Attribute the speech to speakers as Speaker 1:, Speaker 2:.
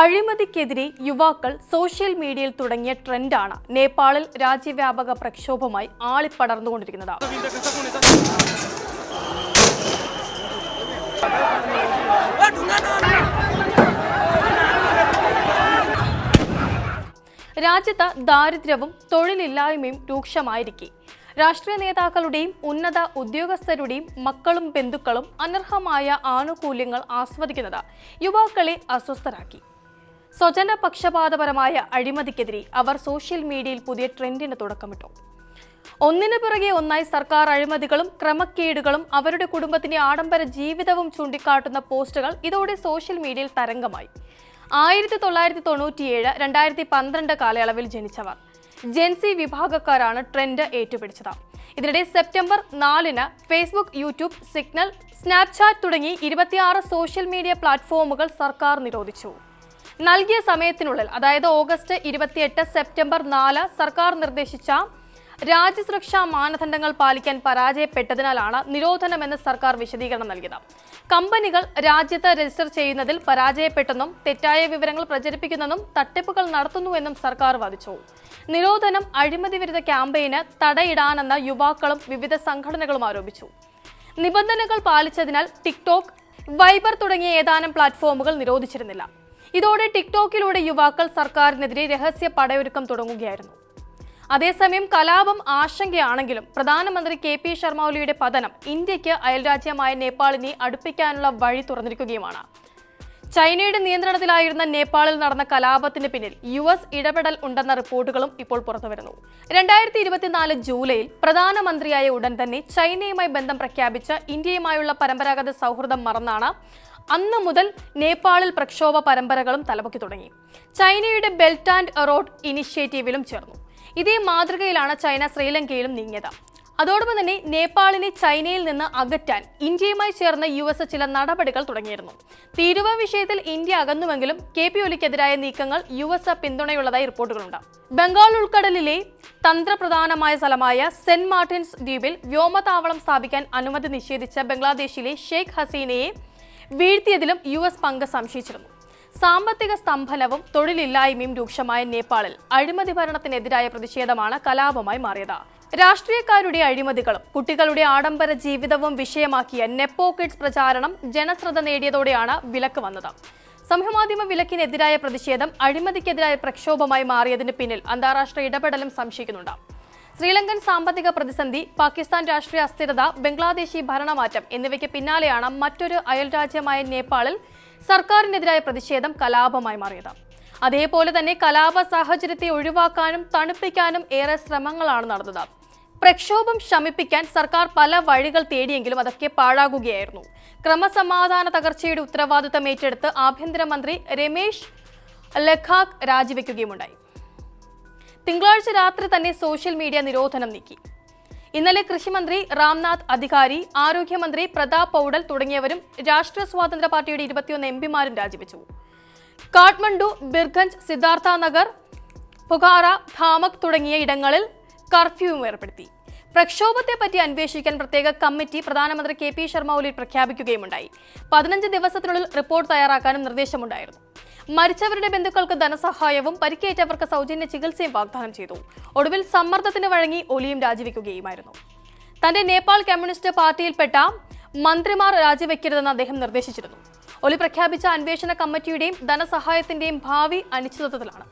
Speaker 1: അഴിമതിക്കെതിരെ യുവാക്കൾ സോഷ്യൽ മീഡിയയിൽ തുടങ്ങിയ ട്രെൻഡാണ് നേപ്പാളിൽ രാജ്യവ്യാപക പ്രക്ഷോഭമായി ആളിപ്പടർന്നുകൊണ്ടിരിക്കുന്നത്. രാജ്യത്ത് ദാരിദ്ര്യവും തൊഴിലില്ലായ്മയും രൂക്ഷമായിരിക്കെ. രാഷ്ട്രീയ നേതാക്കളുടെയും ഉന്നത ഉദ്യോഗസ്ഥരുടെയും മക്കളും ബന്ധുക്കളും അനർഹമായ ആനുകൂല്യങ്ങൾ ആസ്വദിക്കുന്നത് യുവാക്കളെ അസ്വസ്ഥരാക്കി. സ്വജന പക്ഷപാതപരമായ അഴിമതിക്കെതിരെ അവർ സോഷ്യൽ മീഡിയയിൽ പുതിയ ട്രെൻഡിന് തുടക്കമിട്ടു. ഒന്നിനു പിറകെ ഒന്നായി സർക്കാർ അഴിമതികളും ക്രമക്കേടുകളും അവരുടെ കുടുംബത്തിന്റെ ആഡംബര ജീവിതവും ചൂണ്ടിക്കാട്ടുന്ന പോസ്റ്റുകൾ ഇതോടെ സോഷ്യൽ മീഡിയയിൽ തരംഗമായി. ആയിരത്തി തൊള്ളായിരത്തി തൊണ്ണൂറ്റിയേഴ് രണ്ടായിരത്തി പന്ത്രണ്ട് കാലയളവിൽ ജനിച്ചവർ. ജെൻസി വിഭാഗക്കാരാണ് ട്രെൻഡ് ഏറ്റുപിടിച്ചത്. ഇതിനിടെ സെപ്റ്റംബർ നാലിന് ഫേസ്ബുക്ക് യൂട്യൂബ് സിഗ്നൽ സ്നാപ്ചാറ്റ് തുടങ്ങി ഇരുപത്തിയാറ് സോഷ്യൽ മീഡിയ പ്ലാറ്റ്ഫോമുകൾ സർക്കാർ നിരോധിച്ചു. നൽകിയ സമയത്തിനുള്ളിൽ അതായത് ഓഗസ്റ്റ് ഇരുപത്തിയെട്ട് സെപ്റ്റംബർ നാല് സർക്കാർ നിർദ്ദേശിച്ച രാജ്യസുരക്ഷാ മാനദണ്ഡങ്ങൾ പാലിക്കാൻ പരാജയപ്പെട്ടതിനാലാണ് നിരോധനമെന്ന് സർക്കാർ വിശദീകരണം നൽകിയത്. കമ്പനികൾ രാജ്യത്ത് രജിസ്റ്റർ ചെയ്യുന്നതിൽ പരാജയപ്പെട്ടെന്നും തെറ്റായ വിവരങ്ങൾ പ്രചരിപ്പിക്കുന്നെന്നും തട്ടിപ്പുകൾ നടത്തുന്നുവെന്നും സർക്കാർ വാദിച്ചു. നിരോധനം അഴിമതി വിരുദ്ധ ക്യാമ്പയിന് തടയിടാനെന്ന് യുവാക്കളും വിവിധ സംഘടനകളും ആരോപിച്ചു. നിബന്ധനകൾ പാലിച്ചതിനാൽ ടിക്ടോക്ക് വൈബർ തുടങ്ങിയ ഏതാനും പ്ലാറ്റ്ഫോമുകൾ നിരോധിച്ചിരുന്നില്ല. ഇതോടെ ടിക്ടോക്കിലൂടെ യുവാക്കൾ സർക്കാരിനെതിരെ രഹസ്യ പടയൊരുക്കം തുടങ്ങുകയായിരുന്നു. അതേസമയം കലാപം ആശങ്കയാണെങ്കിലും പ്രധാനമന്ത്രി കെ പി ശർമ്മ ഒലിയുടെ പതനം ഇന്ത്യയ്ക്ക് അയൽരാജ്യമായ നേപ്പാളിനെ അടുപ്പിക്കാനുള്ള വഴി തുറന്നിരിക്കുകയുമാണ്. ചൈനയുടെ നിയന്ത്രണത്തിലായിരുന്ന നേപ്പാളിൽ നടന്ന കലാപത്തിന് പിന്നിൽ യു എസ് ഇടപെടൽ ഉണ്ടെന്ന റിപ്പോർട്ടുകളും ഇപ്പോൾ പുറത്തുവരുന്നു. രണ്ടായിരത്തി ഇരുപത്തിനാല് ജൂലൈയിൽ പ്രധാനമന്ത്രിയായ ഉടൻ തന്നെ ചൈനയുമായി ബന്ധം പ്രഖ്യാപിച്ച ഇന്ത്യയുമായുള്ള പരമ്പരാഗത സൗഹൃദം മറന്നാണ് അന്ന് മുതൽ നേപ്പാളിൽ പ്രക്ഷോഭ പരമ്പരകളും തലപൊക്കി തുടങ്ങി. ചൈനയുടെ ബെൽറ്റ് ആൻഡ് റോഡ് ഇനിഷ്യേറ്റീവിലും ചേർന്നു. ഇതേ മാതൃകയിലാണ് ചൈന ശ്രീലങ്കയിലും നീങ്ങിയത്. അതോടൊപ്പം തന്നെ നേപ്പാളിനെ ചൈനയിൽ നിന്ന് അകറ്റാൻ ഇന്ത്യയുമായി ചേർന്ന് യു എസ് ചില നടപടികൾ തുടങ്ങിയിരുന്നു. തീരുവ വിഷയത്തിൽ ഇന്ത്യ അകന്നുവെങ്കിലും കെ പി ഒലിക്കെതിരായ നീക്കങ്ങൾ യു എസ് പിന്തുണയുള്ളതായി റിപ്പോർട്ടുകളുണ്ട്. ബംഗാൾ ഉൾക്കടലിലെ തന്ത്രപ്രധാനമായ സ്ഥലമായ സെന്റ് മാർട്ടിൻസ് ദ്വീപിൽ വ്യോമതാവളം സ്ഥാപിക്കാൻ അനുമതി നിഷേധിച്ച ബംഗ്ലാദേശിലെ ഷെയ്ഖ് ഹസീനയെ വീഴ്ത്തിയതിലും യു എസ് പങ്ക് സംശയിച്ചിരുന്നു. സാമ്പത്തിക സ്തംഭനവും തൊഴിലില്ലായ്മയും രൂക്ഷമായ നേപ്പാളിൽ അഴിമതി ഭരണത്തിനെതിരായ പ്രതിഷേധമാണ് കലാപമായി മാറിയത്. രാഷ്ട്രീയക്കാരുടെ അഴിമതികളും കുട്ടികളുടെ ആഡംബര ജീവിതവും വിഷയമാക്കിയ നെപ്പോ കിഡ്സ് പ്രചാരണം ജനശ്രദ്ധ നേടിയതോടെയാണ് വിലക്ക് വന്നത്. സമൂഹമാധ്യമ വിലക്കിനെതിരായ പ്രതിഷേധം അഴിമതിക്കെതിരായ പ്രക്ഷോഭമായി മാറിയതിന് പിന്നിൽ അന്താരാഷ്ട്ര ഇടപെടലും സംശയിക്കുന്നുണ്ട്. ശ്രീലങ്കൻ സാമ്പത്തിക പ്രതിസന്ധി പാകിസ്ഥാൻ രാഷ്ട്രീയ അസ്ഥിരത ബംഗ്ലാദേശി ഭരണമാറ്റം എന്നിവയ്ക്ക് പിന്നാലെയാണ് മറ്റൊരു അയൽ രാജ്യമായ നേപ്പാളിൽ സർക്കാരിനെതിരായ പ്രതിഷേധം കലാപമായി മാറിയത്. അതേപോലെ തന്നെ കലാപ സാഹചര്യത്തെ ഒഴിവാക്കാനും തണുപ്പിക്കാനും ഏറെ ശ്രമങ്ങളാണ് നടന്നത്. പ്രക്ഷോഭം ശമിപ്പിക്കാൻ സർക്കാർ പല വഴികൾ തേടിയെങ്കിലും അതൊക്കെ പാഴാകുകയായിരുന്നു. ക്രമസമാധാന തകർച്ചയുടെ ഉത്തരവാദിത്തം ഏറ്റെടുത്ത് ആഭ്യന്തരമന്ത്രി രമേശ് ലഖാഖ് രാജിവെക്കുകയുമുണ്ടായി. തിങ്കളാഴ്ച രാത്രി തന്നെ സോഷ്യൽ മീഡിയ നിരോധനം നീക്കി. ഇന്നലെ കൃഷിമന്ത്രി രാംനാഥ് അധികാരി ആരോഗ്യമന്ത്രി പ്രതാപ് പൗഡൽ തുടങ്ങിയവരും രാഷ്ട്രീയ സ്വാതന്ത്ര്യ പാർട്ടിയുടെ ഇരുപത്തിയൊന്ന് എം പിമാരും രാജിവെച്ചു. കാഠ്മണ്ഡു ബിർഗഞ്ച് സിദ്ധാർത്ഥ നഗർ പുകാറ ധാമക് തുടങ്ങിയ ഇടങ്ങളിൽ കർഫ്യൂവും ഏർപ്പെടുത്തി. പ്രക്ഷോഭത്തെ പറ്റി അന്വേഷിക്കാൻ പ്രത്യേക കമ്മിറ്റി പ്രധാനമന്ത്രി കെ പി ശർമ്മ ഒലി പ്രഖ്യാപിക്കുകയുമുണ്ടായി. പതിനഞ്ച് ദിവസത്തിനുള്ളിൽ റിപ്പോർട്ട് തയ്യാറാക്കാനും നിർദ്ദേശമുണ്ടായിരുന്നു. മരിച്ചവരുടെ ബന്ധുക്കൾക്ക് ധനസഹായവും പരിക്കേറ്റവർക്ക് സൗജന്യ ചികിത്സയും വാഗ്ദാനം ചെയ്തു. ഒടുവിൽ സമ്മർദ്ദത്തിന് വഴങ്ങി ഒലിയും രാജിവെക്കുകയുമായിരുന്നു. തന്റെ നേപ്പാൾ കമ്മ്യൂണിസ്റ്റ് പാർട്ടിയിൽപ്പെട്ട മന്ത്രിമാർ രാജിവെക്കരുതെന്ന് അദ്ദേഹം നിർദ്ദേശിച്ചിരുന്നു. ഒലി പ്രഖ്യാപിച്ച അന്വേഷണ കമ്മിറ്റിയുടെയും ധനസഹായത്തിന്റെയും ഭാവി അനിശ്ചിതത്വത്തിലാണ്.